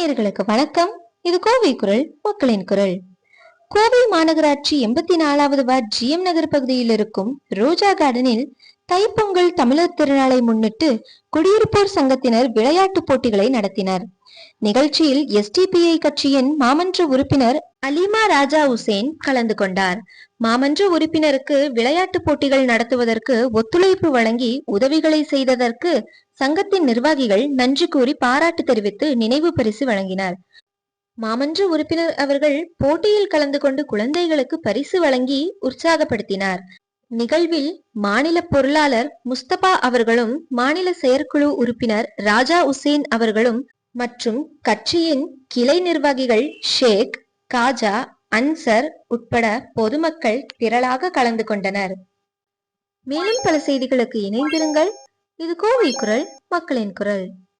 நேயர்களுக்கு வணக்கம். இது கோவை குரல் மக்களின் குரல். கோவை மாநகராட்சி எண்பத்தி நாலாவது வார்டு ஜிஎம் நகர் பகுதியில் இருக்கும் ரோஜா கார்டனில் தைப்பொங்கல் தமிழர் திருநாளை முன்னிட்டு குடியிருப்போர் சங்கத்தினர் விளையாட்டுப் போட்டிகளை நடத்தினர். நிகழ்ச்சியில் எஸ்டிபிஐ கட்சியின் மாமன்ற உறுப்பினர் அலிமா ராஜா உசேன் கலந்து கொண்டார். மாமன்ற உறுப்பினருக்கு விளையாட்டுப் போட்டிகள் நடத்துவதற்கு ஒத்துழைப்பு வழங்கி உதவிகளை செய்ததற்கு சங்கத்தின் நிர்வாகிகள் நன்றி கூறி பாராட்டு தெரிவித்து நினைவு பரிசு வழங்கினார். மாமன்ற உறுப்பினர் அவர்கள் போட்டியில் கலந்து கொண்டு குழந்தைகளுக்கு பரிசு வழங்கி உற்சாகப்படுத்தினார். நிகழ்வில் மாநில பொருளாளர் முஸ்தபா அவர்களும் மாநில செயற்குழு உறுப்பினர் ராஜா உசேன் அவர்களும் மற்றும் கட்சியின் கிளை நிர்வாகிகள் ஷேக் காஜா அன்சர் உட்பட பொதுமக்கள் திரளாக கலந்து கொண்டனர். மேலும் பல செய்திகளுக்கு இணைந்திருங்கள். இது கோவை குரல் மக்களின் குரல்.